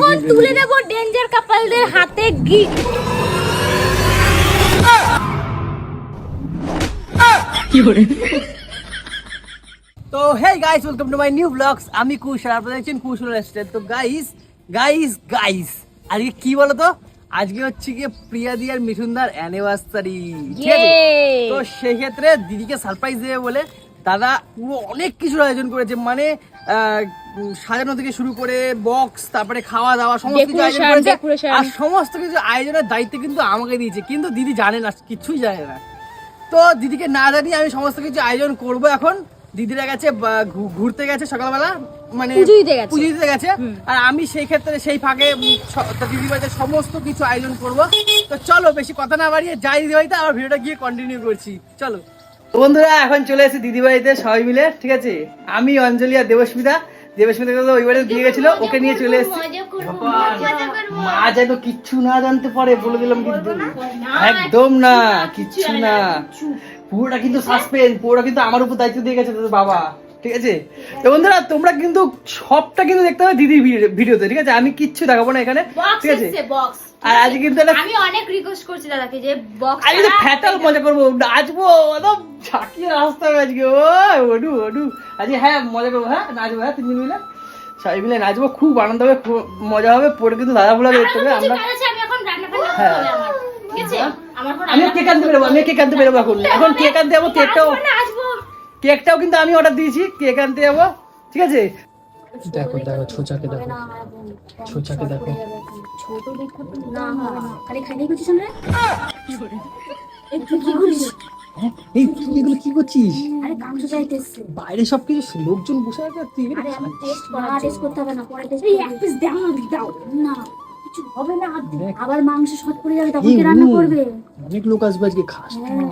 এখন তুলে দেব ডেঞ্জার কাপলদের হাতে গিফট তো hey guys welcome to my new vlogs আমি কুশ আর আপনারা দেখছেন কুশ রেস্টুরেন্ট তো গাইস গাইস গাইস আজকে কি বলো তো আজকে হচ্ছে গিয়ে প্রিয়া দি আর মিঠুনদার অ্যানিভার্সারি ঠিক আছে? Yay! তো সেই ক্ষেত্রে দিদিকে সারপ্রাইজ দেবে বলে দাদা পুরো অনেক কিছুর আয়োজন করেছে। মানে সাজানো থেকে শুরু করে বক্স তারপরে খাওয়া দাওয়া সমস্ত কিছু. আর সমস্ত কিছু আয়োজনের দায়িত্ব কিন্তু আমাকে দিয়েছে। কিন্তু দিদি জানে না কিছুই জানে না। তো দিদিকে না জানিয়ে আমি সমস্ত কিছু আয়োজন করব এখন। দিদিরা গেছে ঘুরতে গেছে সকালবেলা মানে পুজো দিতে গেছে। আর আমি সেই ক্ষেত্রে সেই ফাঁকে দিদি বাড়িতে সমস্ত কিছু আয়োজন করব। তো চলো বেশি কথা না বাড়িয়ে যাই দিদি বাড়িতে আবার ভিডিওটা গিয়ে কন্টিনিউ করছি। চলো। বন্ধুরা এখন চলে এসেছি দিদি বাড়িতে সবাই মিলে ঠিক আছে? আমি অঞ্জলি আর দেবস্মিতা। দেবস্মিতা তো ওই বাড়িতে দিয়ে গেছিল ওকে নিয়ে চলে এসেছি। মা যেন কিচ্ছু না জানতে পারে বলে দিলাম কিন্তু। একদম না কিচ্ছু না পুরোটা কিন্তু সাসপেন্স পুরোটা কিন্তু আমার উপর দায়িত্ব দিয়ে গেছে তোদের বাবা ঠিক আছে? তো বন্ধুরা তোমরা কিন্তু সবটা কিন্তু দেখতে হবে দিদির ভিডিও- ভিডিওতে ঠিক আছে? আমি কিচ্ছু দেখাবো না এখানে ঠিক আছে? আর আজকে কিন্তু আমি অনেক রিকোয়েস্ট করছি দাদাকে যে বক্স আজকে তো ফ্যাটাল মজা করব নাচবো একদম ঝাঁকিয়ে নাচতে হবে আজকে। ও ওডু ওডু। আজকে হ্যাঁ মজা করব হ্যাঁ নাচবো হ্যাঁ তিনজন মিলে। সবাই মিলে নাচবো খুব আনন্দ হবে মজা হবে পরে কিন্তু দাদা বলে দেখতে হবে আমরা আমি এখন রান্না বান্না হ্যাঁ। আছে? আমি কেক আনতে বেরোবো আমি কেক আনতে বেরোবো এখন। এখন কেক আনতে যাব কেকটাও কেকটাও কিন্তু আমি অর্ডার দিয়েছি কেক আনতে যাব ঠিক আছে? দেখো দেখো ছোচাকে দেখো ছোচাকে দেখো। ছোট দেখো না খালি করছিস একটু কি করিস এই এগুলো কি করছিস? আরে মাংস চাইতেছে বাইরে সবকিছু লোকজন বসে আছে তুই আরে আমি টেস্ট করা টেস্ট করতে হবে না পরে টেস্ট এই এক পিস দাও না দাও। না। কিছু হবে না আবার মাংস শর্ট পড়ে যাবে তখন কি রান্না করবে? অনেক লোক আসবে আজকে খাস হ্যাঁ।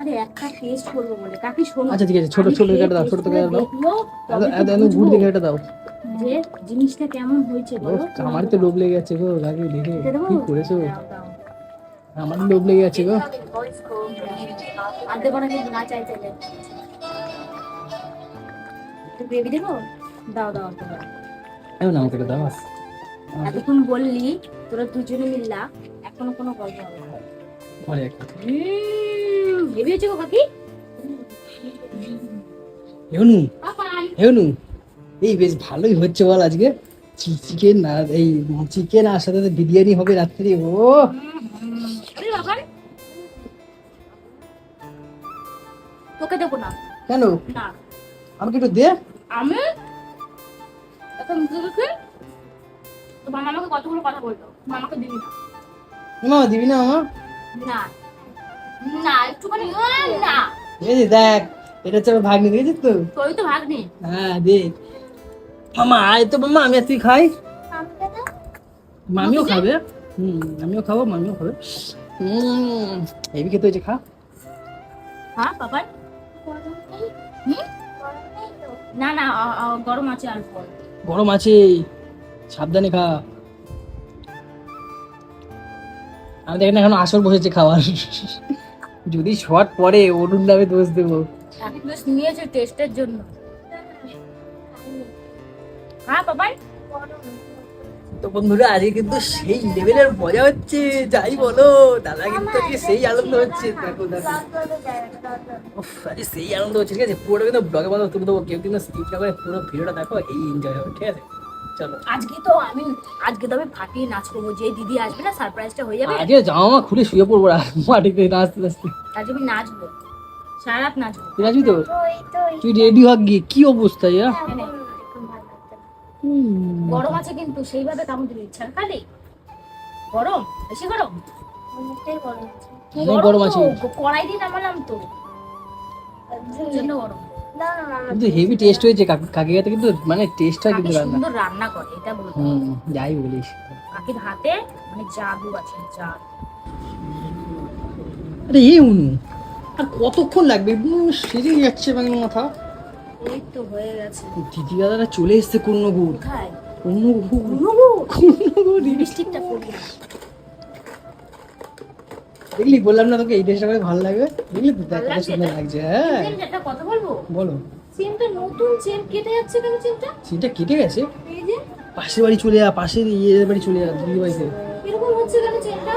আরে একটা টেস্ট করব বলে। কাকি শোনো। আচ্ছা, ঠিক আছে, ছোট- ছোট কেটে দাও, ছোট কেটে দাও। এত- এত গুড় দাও। যে জিনিসটা কেমন হয়েছে বলো? আমার তো লোভ লেগে যাচ্ছে গো লাগে দেখে। কি করেছ। আমার লোভ লেগে যাচ্ছে গো। আর দেবো না কিন্তু না চাই। চাইলে গ্রেভি দেবো? দাও দাও দাও এমন আমাকে দাও এতক্ষণ বললি তোরা দুজনে মিললা এখনও কোনো গল্প হবে না। হেভি হয়েছে গো কাকি? হেউনু হেউনু এই বেশ ভালোই হচ্ছে বল আজকে। চিকেন না এই চিকেন আর সাথে বিরিয়ানি হবে রাত্রি। ও। আরে তোকে দেবো না। কেন? না। আমাকে একটু দে। আমি? এখন মুখে মুখে তো মামা আমাকে কতগুলো কথা বলতো মামাকে দিবি না। মামা দিবি না মামা। না। না একটুখানি না এই দেখ এটা হচ্ছে ভাগ্নি দেখেছিস তো? তোরই তো ভাগ নেই হ্যাঁ দে। মামা আয় তো মামা আমি তুই খাই। মামিও খাবে? হুম আমিও খাব মামিও খাবে। হুম এবি খেতে হয়েছে খা। হ্যাঁ বাবা হুম? না না গরম আছে আর গরম আছে সাবধানে খা। আমি দেখেন এখন আসর বসেছে খাওয়ার। যদি শর্ট পরে অরুণ নামে দোষ দেবো। নিয়েছে টেস্টের জন্য। হ্যাঁ বাবাই? তো বন্ধুরা আজকে কিন্তু সেই লেভেলের মজা হচ্ছে যাই বলো দাদা কিন্তু আজকে সেই আনন্দ হচ্ছে দেখো আজকে সেই আনন্দ হচ্ছে ঠিক আছে? পুরোটা কিন্তু ব্লগে বাধা তুলে দেবো কেউ কিন্তু স্কিপ না করে পুরো ভিডিওটা দেখো এই এনজয় হবে ঠিক আছে? চলো। আজকে তো আমি আজকে তো আমি ফাটিয়ে নাচ করব যে দিদি আসবে না সারপ্রাইজটা হয়ে যাবে। আজকে জামা খুলে শুয়ে পড়ব মাটিতে নাচতে নাচতে। আজকে আমি নাচবো সারা রাত নাচবো। তো? তুই রেডি হক গিয়ে কি অবস্থা ইয়া। গরম আছে কিন্তু সেইভাবে কামড় দিলে ইচ্ছা খালি গরম? বেশি গরম? গরম আছে। কড়াই দিয়ে নামালাম তো। জন্য গরম। কিন্তু হেভি টেস্ট হয়েছে। কাকি- কিন্তু মানে টেস্ট হয় কাকি কিন্তু রান্না। সুন্দর রান্না করে এটা বলতে যাই বলিস। কাকির হাতে মানে জাদু আছে জাদু। আরে এই উনু আর কতক্ষণ লাগবে? উম, সেরে যাচ্ছে মানে মাথা। এই তো হয়ে গেছে। দিদি দাদারা চলে এসছে কোথায়? লিপস্টিকটা পরবি দেখলি বললাম না তোকে এই ড্রেসটা করে ভালো লাগবে? দেখলি তো দেখ কত সুন্দর লাগছে হ্যাঁ। একটা কথা বলব? বলো। চেনটা নতুন চেন কেটে যাচ্ছে কেন চেনটা? সেটা কেটে গেছে। এই যে। পাশের বাড়ি চলে যা পাশের ইয়ে বাড়ি চলে যা দিদি বাড়িতে। এরকম হচ্ছে কেন চেনটা?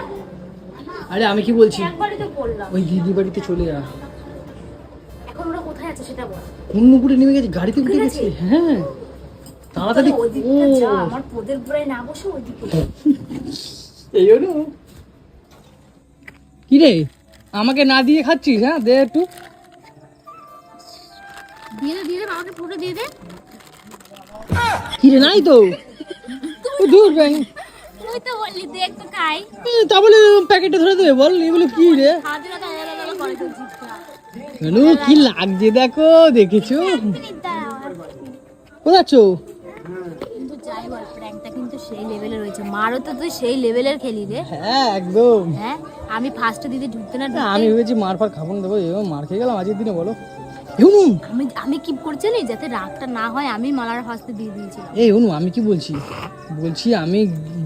আরে আমি কি বলছি? একবারই তো বললাম। ওই দিদি বাড়িতে চলে যা। কোন মুকুটে নেমে গেছে গাড়িতে উঠে গেছে? হ্যাঁ তাড়াতাড়ি ও আমার পোদের না বসে ওই দিকে যা। এই জন্য কি রে আমাকে না দিয়ে খাচ্ছিস হ্যাঁ দে একটু দিয়ে দে দিয়ে দে বাবাকে ফুটো দিয়ে দে কি রে নাই তো ও দূর ব্যাং তুই তো বললি দে একটু খাই তা বলে প্যাকেটে ধরে দেবে বল এগুলো কি রে করে কেন কি লাগছে দেখো দেখেছ? সেই লেভেলে রয়েছে। মারও তো তুই সেই লেভেলের খেলি রে। হ্যাঁ একদম। হ্যাঁ আমি ফার্স্টে দিদি ঢুকতে না না, আমি ভেবেছি মার ফার খাব না দেবো এবার মার খেয়ে গেলাম আজকের দিনে বলো। আমি আমি কি করছি জানিস? যাতে রাগটা না হয় আমি মালার ফার্স্টে দিয়ে এই অনু আমি কি বলছি? বলছি আমি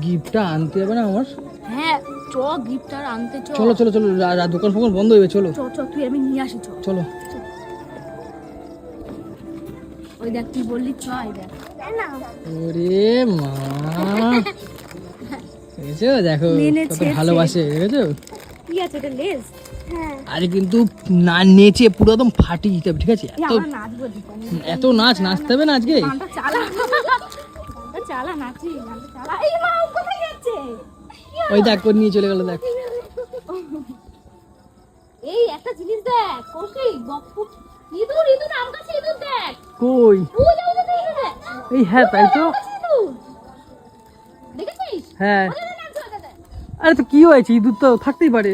গিফটটা আনতে হবে না আমার? হ্যাঁ চ গিফট আর আনতে চ। চলো চলো চলো দোকান ফোকান বন্ধ হয়ে চলো। চ চ তুই আমি নিয়ে আসি চ। চলো। ওই দেখ তুই বললি চ এই দেখ। ওরে মা। দেখেছ? দেখো কত ভালোবাসে দেখেছ? কি আছে এটা লেস? হ্যাঁ। আরে কিন্তু না নেচে পুরো একদম ফাটি দিতে হবে ঠিক আছে? এত এত নাচ নাচতে হবে না আজকে? চালা। চালা নাচি চালা। এই মা কোথায় যাচ্ছে? ওই দেখ করে নিয়ে চলে গেল দেখ। এই একটা জিনিস দেখ কৌশিক গপ্পু ইঁদুর ইঁদুর আম গাছে ইঁদুর দেখ। কই? ওই যাও ওই যাও, এই হ্যাঁ তাই তো। দেখেছিস? হ্যাঁ। আরে তো কি হয়েছে? ইঁদুর তো থাকতেই পারে।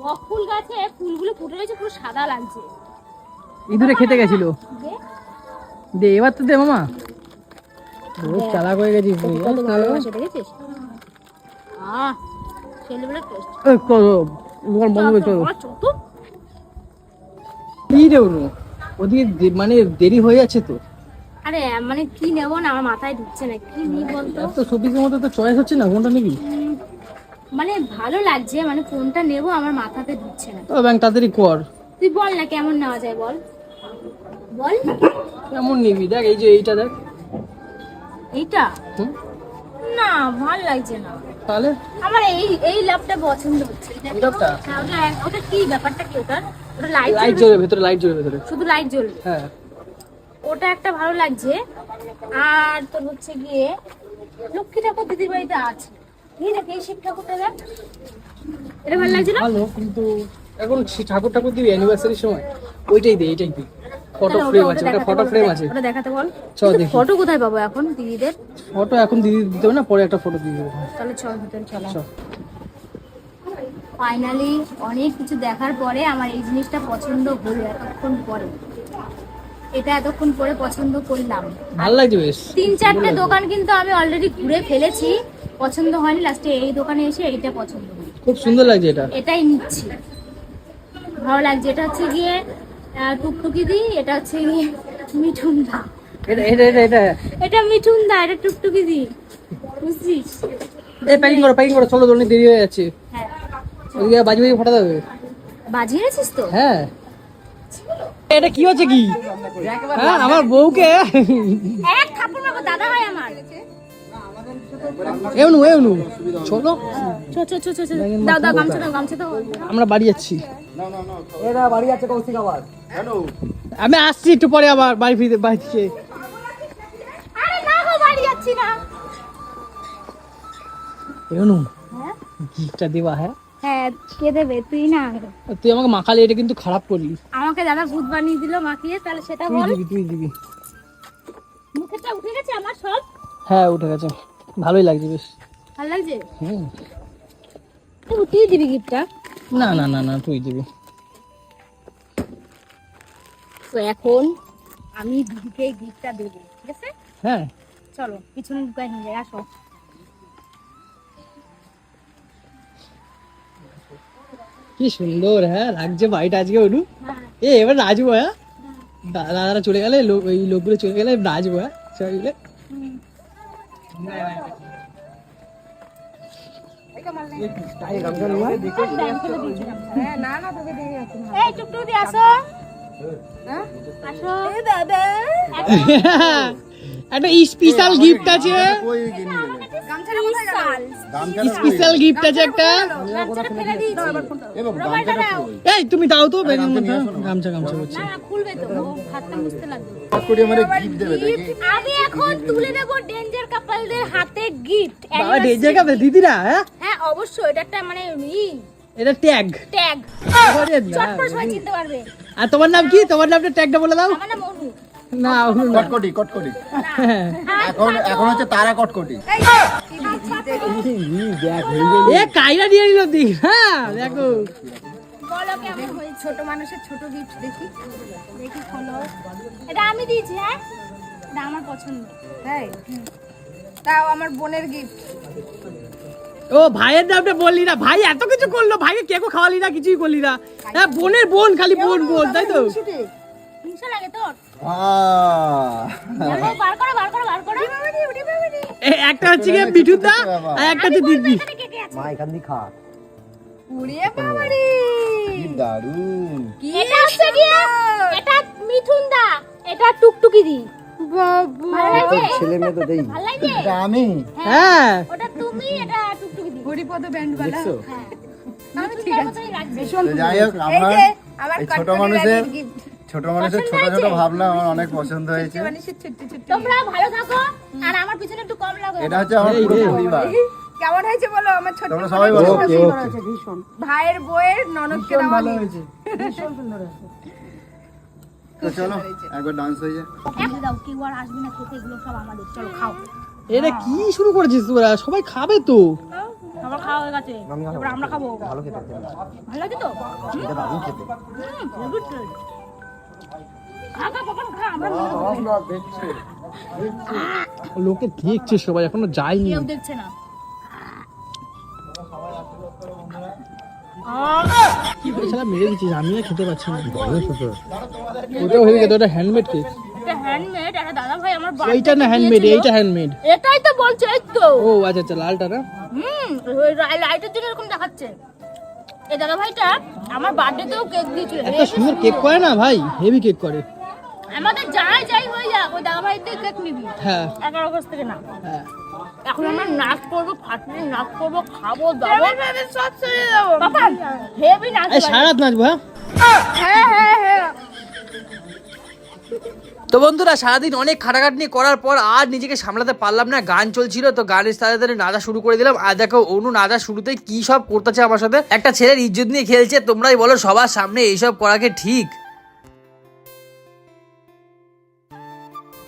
বকফুল গাছে ফুলগুলো ফুটে রয়েছে পুরো সাদা লাগছে। ইঁদুরে খেতে গেছিল? দে। এবার তো দে মামা। রোজ চালাক হয়ে গেছিস তুই? ভালোবাসে দেখেছিস? ওদিকে মানে দেরি হয়ে যাচ্ছে তো আরে মানে কি নেব না আমার মাথায় ঢুকছে না কি নিই বলতো এত শপিং মতো তো চয়েস হচ্ছে না কোনটা নিবি। মানে ভালো লাগছে মানে কোনটা নেব? আমার মাথাতে ঢুকছে না ও ব্যাংক তাড়াতাড়ি কর তুই বল না কেমন নেওয়া যায় বল বল কেমন নিবি দেখ এই যে এইটা? দেখ এইটা না ভালো লাগছে না। তাহলে? আমার এই এই ল্যাপটা পছন্দ হচ্ছে। ল্যাপটা? ওটা ওটা কি ব্যাপারটা কি ওটার? ওটা লাইট লাইট জ্বলবে? ভেতরে লাইট জ্বলবে ভেতরে। শুধু লাইট জ্বলবে? হ্যাঁ। ওটা একটা ভালো লাগছে। আর তোর হচ্ছে গিয়ে লক্ষ্মী ঠাকুর দিদির বাড়িতে আছে। এই শিব ঠাকুরটা দেখ। এটা ভালো লাগছে না? ভালো কিন্তু এখন ঠাকুর ঠাকুর দিবি অ্যানিভার্সারির সময় ওইটাই দে এইটাই দি। ফটো ফ্রেম আছে ওটা ফটো ফ্রেম আছে। ওটা দেখাতে বল। চ দেখি। ফটো কোথায় পাবো এখন দিদিদের? ফটো এখন দিদি দিতে হবে না পরে একটা ফটো দিয়ে দেবো। তাহলে চল ভিতরে চলো। ফাইনালি অনেক কিছু দেখার পরে আমার এই জিনিসটা পছন্দ হলো এতক্ষণ পরে। এটা এতক্ষণ পরে পছন্দ করলাম। ভালো লাগছে বেশ। তিন চারটে দোকান কিন্তু আমি অলরেডি ঘুরে ফেলেছি। পছন্দ হয়নি লাস্টে এই দোকানে এসে এইটা পছন্দ হলো। খুব সুন্দর লাগছে এটা। এটাই নিচ্ছি। ভালো লাগছে এটা হচ্ছে গিয়ে টুকটুকি দি এটা হচ্ছে মিঠুন দা এটা এটা এটা এটা। এটা মিঠুন দা এটা টুকটুকি দি বুঝছিস এই প্যাকিং করো প্যাকিং করো চলো দেরি হয়ে যাচ্ছে। হ্যাঁ। ওদিকে বাজি বাজি ফটো দেবে বাজিয়েছিস তো? হ্যাঁ। এটা কি হচ্ছে কি? হ্যাঁ আমার বউকে। এক থাপ্পড় মারবো দাদা হয় আমার। এমনু এমনু চলো। চ চ চ চ চ। দাও দাও গামছা দাও গামছা দাও আমরা বাড়ি যাচ্ছি। এরা বাড়ি যাচ্ছে কৌশিক আবার আমি আসছি একটু পরে আবার বাড়ি ফিরে বাড়ি থেকে আরে না গো বাড়ি যাচ্ছি না। এমনু হ্যাঁ? গিফটটা দেবা হ্যাঁ? হ্যাঁ কে দেবে? তুই না তুই আমাকে মাখালে এটা কিন্তু খারাপ করলি আমাকে দাদা ভূত বানিয়ে দিল মাখিয়ে তাহলে সেটা তুই দিবি তুই দিবি। মুখেরটা উঠে গেছে আমার সব? হ্যাঁ উঠে গেছে। ভালোই লাগছে বেশ। ভালো লাগছে? হুম। তুই দিবি গিফটটা। না না না না তুই দিবি। তো এখন আমি দিদিকে গিফটটা দেবো ঠিক আছে? হ্যাঁ। চলো পিছনে ঢুকাই নিয়ে যাই আসো। কি সুন্দর হ্যাঁ লাগছে বাড়িটা আজকে অনু। হ্যাঁ। এ এবার নাচবো হ্যাঁ? দাদারা চলে গেলে লোক ওই লোকগুলো চলে গেলে নাচবো হ্যাঁ? সবাই মিলে। একটা স্পেশাল গিফট আছে। স্পেশাল গিফট আছে একটা? এই তুমি দাও তো ব্যাগের মধ্যে। গামছা গামছা করছে খুলবে তো। হাতটা মুছতে লাগবে। হট আমারে gift দেবে দেখি। আমি এখন তুলে দেব ডেঞ্জার কাপলদের হাতে গিফট বাবা ডেজে কাপে দিদিরা হ্যাঁ? হ্যাঁ অবশ্যই এটা একটা মানে ই। এটা ট্যাগ ট্যাগ আরে না। চট করে সবাই চিনতে পারবে। আর তোমার নাম কি? তোমার নামটা ট্যাগটা বলে দাও। আমার নাম অনু। না কটকটি কটকটি। এখন এখন হচ্ছে তারা কটকটি। এ কাইরা দিয়ে নিল দি হ্যাঁ দেখো। বলো কেমন হয়েছে? ছোট মানুষের ছোট গিফট দেখি। দেখি খোলো এটা আমি দিয়েছি হ্যাঁ? এটা আমার পছন্দ। তাই তাও আমার বোনের গিফট ও ভাইয়ের নামটা বললি না। ভাই এত কিছু করল ভাইকে কেকও খাওয়ালি না কিছুই করলি না। হ্যাঁ বোনের বোন খালি বোন বোন তাই তো? হিংসা লাগে তোর? একটা হচ্ছে গিয়ে বিঠুদা আর একটা হচ্ছে দিদি এখানে কে কে আছে? উড়িয়ে বাবারি। কি এটা হচ্ছে গিয়ে এটা মিঠুন দা এটা টুকটুকি দি। বাবু। ছেলে মেয়ে তো দেই। আমি। হ্যাঁ। ওটা তুমি এটা টুকটুকি দি। হরিপদ ব্যান্ড বালা হ্যাঁ। আমি ঠিক আছে। যাই হোক আমার যে আমার এই ছোট মানুষের ছোট মানুষের ছোট ছোট ভাবনা আমার অনেক পছন্দ হয়েছে। তোমরা ভালো থাকো আর আমার পিছনে একটু কম লাগো। এটা হচ্ছে আমার পুরো পরিবার। কেমন হয়েছে বলো? আমার ছোট্ট তোমরা সবাই বলো। ভাইয়ের বউয়ের ননদকে দেওয়া gift। তো চলো একবার ডান্স হয়ে যায়। দাও কেউ আর আসবে না খেতে এগুলো সব আমাদের। চলো খাও। এটা কি শুরু করেছিস তোরা? সবাই খাবে তো। আমার খাওয়া হয়ে গেছে। আমরা খাব। ভালো খেতে। ভালো লাগে তো? এটা দারুণ খেতে। লোকে দেখছে সবাই এখনও যায়নি। দেখছে না। এছাড়া মেরে দিচ্ছিস আমি আর খেতে পাচ্ছি না। ওটাও হয়ে গেছে ওটা হ্যান্ডমেড কেক হ্যান্ডমেড একটা দাদা ভাই আমার এইটা না হ্যান্ডমেড এইটা হ্যান্ডমেড এটাই তো বলছে এই তো। ও আচ্ছা আচ্ছা লালটা না? হুম ওই লাইটের জন্য এরকম দেখাচ্ছে। এই দাদা ভাইটা আমার বার্থডেতেও কেক দিয়েছিল। এত সুন্দর কেক করে না ভাই? হেভি কেক করে। আমাদের যাই যাই হয়ে যাক ওই দাদা কেক নিবি। হ্যাঁ। এগারো আগস্ট থেকে না। হ্যাঁ। এখন আমরা নাচ করব ফাটলে নাচ করব খাব দাবো। সব ছেড়ে দেবো বাবা হেভি নাচ সারা নাচবো হ্যাঁ? হ্যাঁ হ্যাঁ হ্যাঁ। তো বন্ধুরা সারাদিন অনেক খাটাখাটনি করার পর আর নিজেকে সামলাতে পারলাম না। গান চলছিল তো গানের সাথে সাথে নাচা শুরু করে দিলাম। আর দেখো অনু নাচা শুরুতে কি সব করতেছে আমার সাথে? একটা ছেলের ইজ্জত নিয়ে খেলছে তোমরাই বলো সবার সামনে এইসব করাকে ঠিক?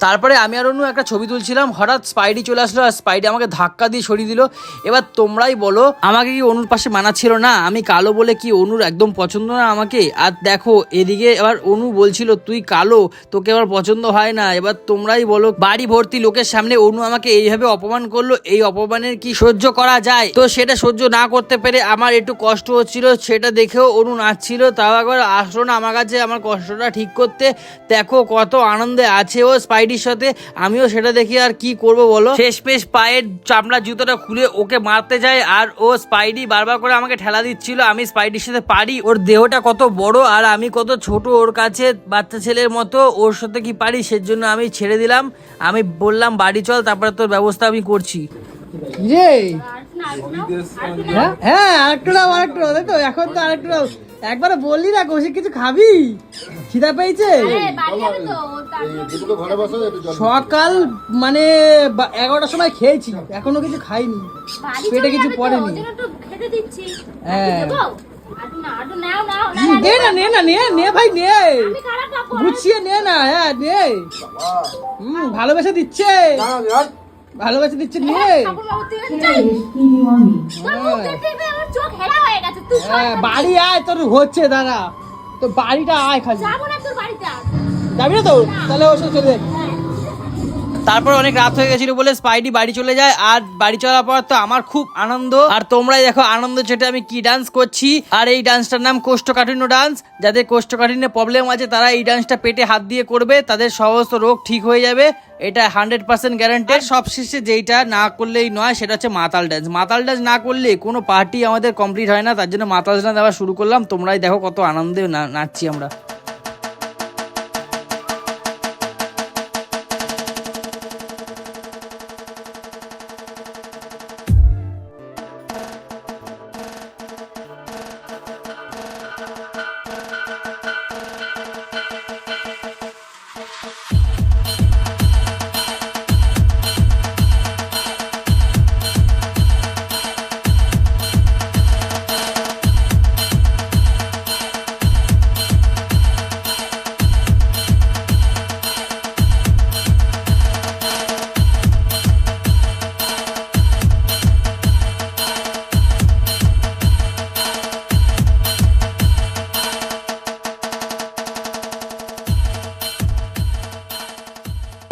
তারপরে আমি আর অনু একটা ছবি তুলছিলাম, হঠাৎ স্পাইডি চলে আসলো আর স্পাইডি আমাকে ধাক্কা দিয়ে সরিয়ে দিল। এবার তোমরাই বলো, আমাকে কি অনুর পাশে মানাচ্ছিল না? আমি কালো বলে কি অনুর একদম পছন্দ না আমাকে? আর দেখো, এদিকে এবার অনু বলছিল, তুই কালো, তোকে আবার পছন্দ হয় না। এবার তোমরাই বলো, বাড়ি ভর্তি লোকের সামনে অনু আমাকে এইভাবে অপমান করল, এই অপমানের কি সহ্য করা যায়? তো সেটা সহ্য না করতে পেরে আমার একটু কষ্ট হচ্ছিল, সেটা দেখেও অনু নাচছিল। তাও একবার আসলো না আমার কাছে, আমার কষ্টটা ঠিক করতে। দেখো কত আনন্দে আছে ও স্পাইডির সাথে আমিও সেটা দেখি আর কি করব বলো? শেষ পেশ পায়ের চামড়া জুতোটা খুলে ওকে মারতে যায় আর ও স্পাইডি বারবার করে আমাকে ঠেলা দিচ্ছিল। আমি স্পাইডির সাথে পারি। ওর দেহটা কত বড় আর আমি কত ছোট। ওর কাছে বাচ্চা ছেলের মতো। ওর সাথে কি পারি সেজন্য আমি ছেড়ে দিলাম। আমি বললাম বাড়ি চল তারপরে তোর ব্যবস্থা আমি করছি। রে হ্যাঁ হ্যাঁ আরেকটু দাও আরেকটু দাও। তো এখন তো আরেকটু দাও। একবারে বললি না কৌশিক কিছু খাবি? খিদা পেয়েছে? সকাল মানে এগারোটার সময় খেয়েছি এখনও কিছু খাইনি। পেটে কিছু পড়েনি। হ্যাঁ। না, নে না নে না নে ভাই নে। গুছিয়ে নে না হ্যাঁ নে। হুম ভালোবেসে দিচ্ছে। ভালোবেসে দিচ্ছে নে। হয়ে গেছে। তুই হ্যাঁ বাড়ি আয় তোর হচ্ছে দাদা তো বাড়িটা আয় খালি। যাব না তোর বাড়িতে যাবি না তো? তাহলে ওর সাথে চলে যাবি। তারপর অনেক রাত হয়ে গেছিল বলে স্পাইডি বাড়ি চলে যায় আর বাড়ি চলার পর তো আমার খুব আনন্দ। আর তোমরাই দেখো আনন্দ চেটে আমি কি ডান্স করছি। আর এই ডান্সটার নাম কোষ্ঠকাঠিন্য ডান্স যাদের কোষ্ঠকাঠিন্য প্রবলেম আছে তারা এই ডান্সটা পেটে হাত দিয়ে করবে তাদের সমস্ত রোগ ঠিক হয়ে যাবে। এটা হান্ড্রেড পার্সেন্ট গ্যারান্টেড সবশেষে যেইটা না করলেই নয় সেটা হচ্ছে মাতাল ডান্স মাতাল ডান্স না করলে কোনো পার্টি আমাদের কমপ্লিট হয় না তার জন্য মাতাল ডান্স দেওয়া শুরু করলাম। তোমরাই দেখো কত আনন্দে নাচছি আমরা।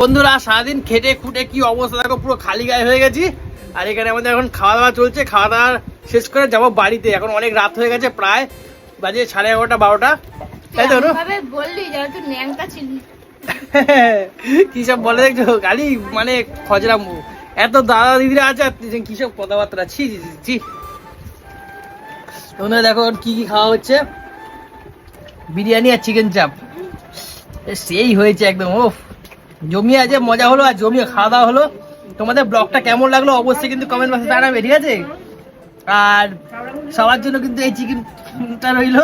বন্ধুরা সারাদিন খেটে খুটে কি অবস্থা? দেখো পুরো খালি গায়ে হয়ে গেছি। আর এখানে আমাদের এখন খাওয়া দাওয়া চলছে। খাওয়া দাওয়া শেষ করে যাব বাড়িতে। এখন অনেক রাত হয়ে গেছে প্রায় বাজে সাড়ে এগারোটা বারোটা। তাই তো? বললি কি সব বলে দেখছ? গালি মানে খজরা মুখ। এত দাদা দিদিরা আছে কি সব কথাবার্তা। ছি ছি, ছি, দেখো কি কি খাওয়া হচ্ছে? বিরিয়ানি আর চিকেন চাপ। সেই হয়েছে একদম ও জমিয়ে আছে মজা হলো আর জমিয়ে খাওয়া দাওয়া হলো। তোমাদের ব্লগটা কেমন লাগল অবশ্যই কিন্তু কমেন্ট বক্সে জানাবে ঠিক আছে? আর সবার জন্য কিন্তু এই চিকেনটা রইল।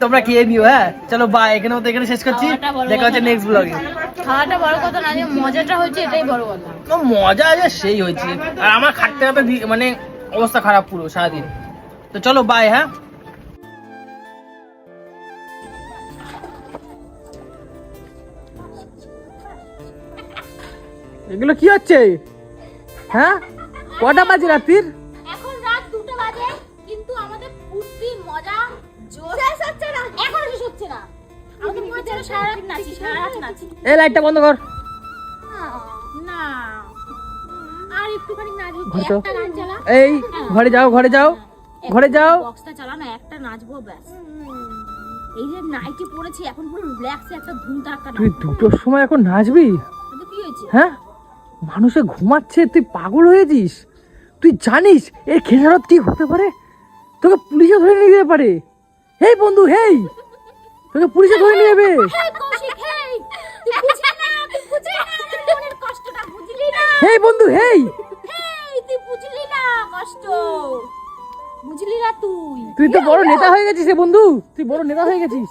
তোমরা খেয়ে নিও হ্যাঁ? চলো বাই এখানে মতো এখানে শেষ করছি। দেখা হচ্ছে নেক্সট ব্লগে খাওয়াটা বড় কথা না মজাটা হচ্ছে এটাই বড় কথা। মজা আছে সেই হয়েছে। আর আমার খাটতে ভি- মানে অবস্থা খারাপ পুরো সারাদিন। তো চলো বাই হ্যাঁ? এগুলো কি হচ্ছে? হ্যাঁ? কটা বাজে রাত্রির? এখন রাত দুটো বাজে কিন্তু আমাদের ফুর্তি মজা জোর শেষ হচ্ছে না। এখন শেষ হচ্ছে না। আমাদের মনে হচ্ছে সারা রাত নাচি সারা রাত নাচি। এই লাইটটা বন্ধ কর। না। আর একটুখানি নাচবো একটা গান চালা। এই ঘরে যাও ঘরে যাও ঘরে যাও। বক্সটা চালা না একটা নাচবো ব্যাস। এই যে নাইটি পরেছি এখন পুরো রিল্যাক্সে একটা ধুম ধাক্কা তুই দুটোর সময় এখন নাচবি? কি হয়েছে? হ্যাঁ? মানুষে ঘুমাচ্ছে তুই পাগল হয়েছিস? তুই জানিস এর খেসারত কি হতে পারে? তোকে পুলিশে ধরে নিয়ে যেতে পারে। হেই বন্ধু হেই! তোকে পুলিশে ধরে নিয়ে যাবে। হেই বন্ধু হেই! তুই তো বড় নেতা হয়ে গেছিস বন্ধু। তুই বড় নেতা হয়ে গেছিস।